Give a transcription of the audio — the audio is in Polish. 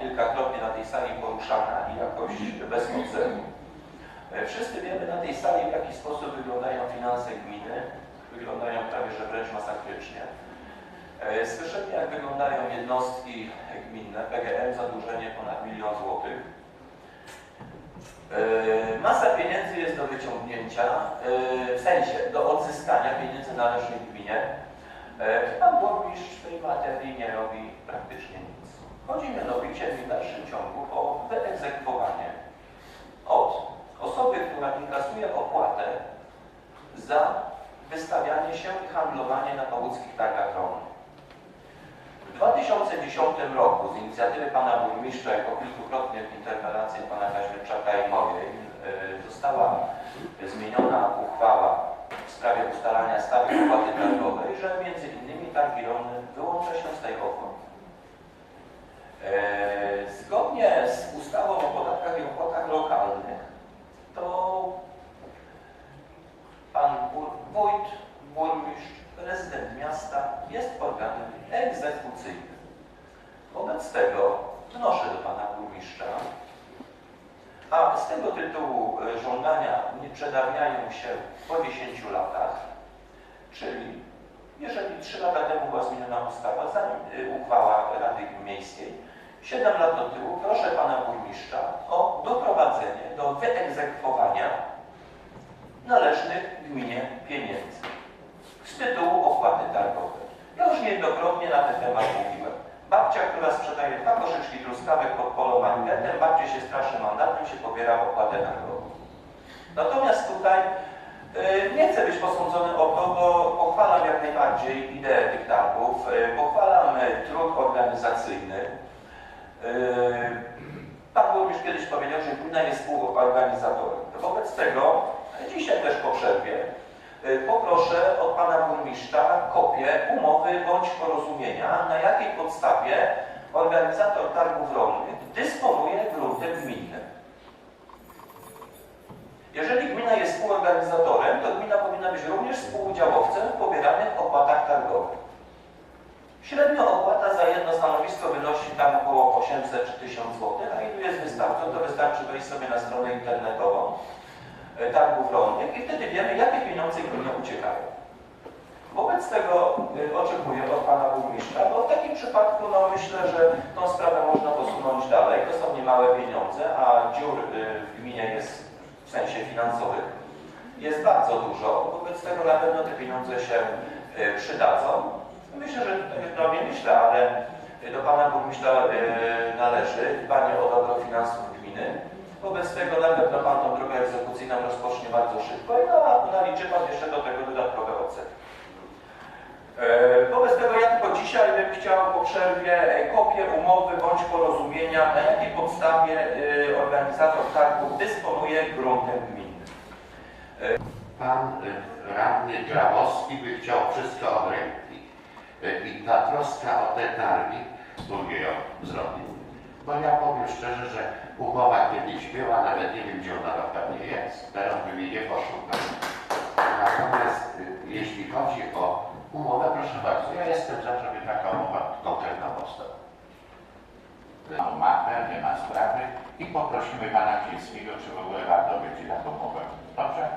kilkakrotnie na tej sali poruszana i jakoś bez odzewu. E, Wszyscy wiemy na tej sali, w jaki sposób wyglądają finanse gminy. Wyglądają prawie że wręcz masakrycznie. E, Słyszymy, jak wyglądają jednostki gminne. PGM zadłużenie ponad milion złotych. E, Masa pieniędzy jest do wyciągnięcia, w sensie do odzyskania pieniędzy należnych gminie. Pan burmistrz w tej materii nie robi praktycznie nic. Chodzi mianowicie w dalszym ciągu o wyegzekwowanie od osoby, która inkasuje opłatę za wystawianie się i handlowanie na połódzkich targach rolnych. W 2010 roku z inicjatywy pana burmistrza, jako kilkukrotnie w interpelacji pana Kaźmierczaka i mojej, y, została zmieniona uchwała w sprawie ustalania stawek opłaty targowej, że między innymi targi rolne wyłącza się z tej opłaty. E, Zgodnie z ustawą o podatkach i opłatach lokalnych, to pan bur- wójt, burmistrz, prezydent miasta jest organem egzekucyjnym. Wobec tego wnoszę do pana burmistrza, a z tego tytułu e, żądania nie przedawniają się po 10 latach, czyli jeżeli 3 lata temu była zmieniona ustawa, zanim y, uchwała Rady Miejskiej, 7 lat do tyłu proszę pana burmistrza o doprowadzenie do wyegzekwowania należnych gminie targowej. Ja już niejednokrotnie na ten temat mówiłem. Babcia, która sprzedaje dwa koszyczki truskawek pod polomarketem, babcie się straszy mandatem, się pobiera opłatę targową. Natomiast tutaj y, nie chcę być posądzony o to, bo pochwalam jak najbardziej ideę tych targów, y, pochwalam y, trud organizacyjny. Y, Pan burmistrz kiedyś powiedział, że gmina jest współorganizatorem. Wobec tego, dzisiaj też po przerwie, y, poproszę od Pana Burmistrza kopię umowy bądź porozumienia, na jakiej podstawie organizator targów rolnych dysponuje gruntem gminnym. Jeżeli gmina jest współorganizatorem, to gmina powinna być również współudziałowcem w pobieranych opłatach targowych. Średnio opłata za jedno stanowisko wynosi tam około 800 czy 1000 zł, a ilu jest wystawcą, to wystarczy wejść sobie na stronę internetową targów rolnych i wtedy wiemy, jakie pieniądze gminie uciekają. Wobec tego y, oczekuję od Pana Burmistrza, bo w takim przypadku no, myślę, że tą sprawę można posunąć dalej. To są niemałe pieniądze, a dziur y, w gminie jest w sensie finansowych jest bardzo dużo. Wobec tego na pewno te pieniądze się przydadzą. Myślę, że no nie myślę, ale do Pana Burmistrza należy dbanie o dobro finansów gminy. Wobec tego na pewno Pan tą drogę egzekucyjną rozpocznie bardzo szybko i no, naliczy Pan jeszcze do tego dodatkowe odsetki. E, Wobec tego ja tylko dzisiaj bym chciał po przerwie e, kopię umowy bądź porozumienia, na jakiej podstawie e, organizator targu dysponuje gruntem gminnym. Pan radny Grabowski by chciał wszystko od ręki. I ta troska o te targi wspólnie ją zrobił. Bo ja powiem szczerze, że umowa kiedyś była, nawet nie wiem gdzie ona dokładnie jest. Teraz bym jej nie poszukał. Natomiast y, jeśli chodzi o umowę, proszę bardzo, ja jestem za, żeby taka umowa konkretna powstała. Mam mapę, nie ma sprawy i poprosimy pana Chińskiego, czy w ogóle warto będzie taką umowę. Dobrze?